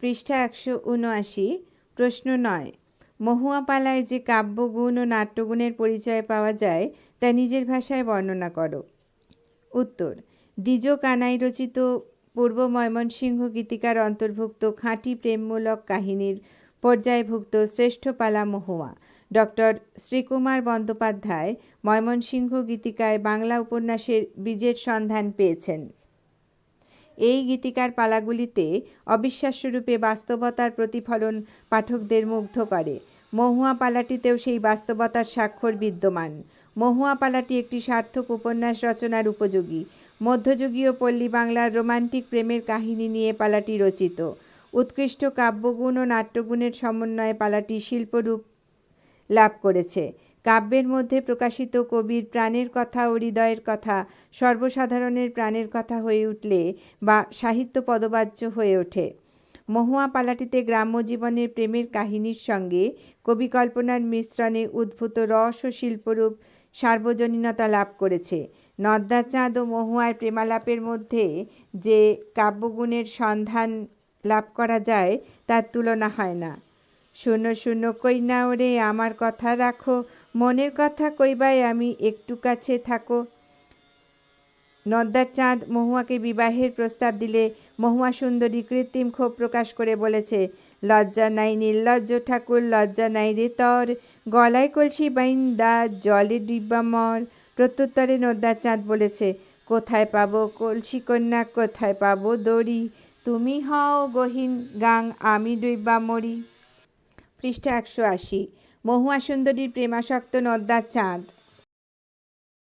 পৃষ্ঠা একশো উনআশি, প্রশ্ন নয়। মহুয়াপালায় যে কাব্যগুণ ও নাট্যগুণের পরিচয় পাওয়া যায়, তা নিজের ভাষায় বর্ণনা করো। উত্তর, দ্বিজ কানাই রচিত পূর্ব ময়মনসিংহ গীতিকার অন্তর্ভুক্ত খাঁটি প্রেমমূলক কাহিনীর পর্যায়ভুক্ত শ্রেষ্ঠ পালা মহুয়া। ডক্টর শ্রীকুমার বন্দ্যোপাধ্যায় ময়মনসিংহ গীতিকায় বাংলা উপন্যাসের বীজের সন্ধান পেয়েছেন। এই গীতিকার পালাগুলিতে অবিশ্বাস্যরূপে বাস্তবতার প্রতিফলন পাঠকদের মুগ্ধ করে। মহুয়া পালাটিতেও সেই বাস্তবতার স্বাক্ষর বিদ্যমান। মহুয়া পালাটি একটি সার্থক উপন্যাস রচনার উপযোগী। মধ্যযুগীয় পল্লী বাংলার রোমান্টিক প্রেমের কাহিনী নিয়ে পালাটি রচিত। উৎকৃষ্ট কাব্যগুণ ও নাট্যগুণের সমন্বয়ে পালাটি শিল্পরূপ লাভ করেছে। কাব্যের মধ্যে প্রকাশিত কবির প্রাণের কথা ও হৃদয়ের কথা, সর্বসাধারণের প্রাণের কথা হয়ে উঠলে বা সাহিত্য পদবাচ্য হয়ে ওঠে। মহুয়া পালাটিতে গ্রাম্য জীবনের প্রেমের কাহিনীর সঙ্গে কবি কল্পনার মিশ্রণে উদ্ভূত রস ও শিল্পরূপ সার্বজনীনতা লাভ করেছে। নদ্দা চাঁদ ও মহুয়ার প্রেমালাপের মধ্যে যে কাব্যগুণের সন্ধান লাভ করা যায়, তার তুলনা হয় না। শূন্য শূন্য কই না ওরে আমার কথা রাখো, মনের কথা কইবাই আমি একটু কাছে থাকো। নদ্দার চাঁদ মহুয়াকে বিবাহের প্রস্তাব দিলে, মহুয়া সুন্দরী কৃত্রিম ক্ষোভ প্রকাশ করে বলেছে, লজ্জা নাই নির্লজ্জ ঠাকুর, লজ্জা নাই রে তর, গলায় কলসি বাইন্দা, জলে ডিব্বা মর। প্রত্যুত্তরে নদ্দার চাঁদ বলেছে, কোথায় পাবো কলসি কন্যা, কোথায় পাবো দড়ি? তুমি হও গহীন গাং, আমি ডুইবা মরি। পৃষ্ঠা একশো আশি। মহুয়া সুন্দরীর প্রেমাসক্ত নদ্দার চাঁদ।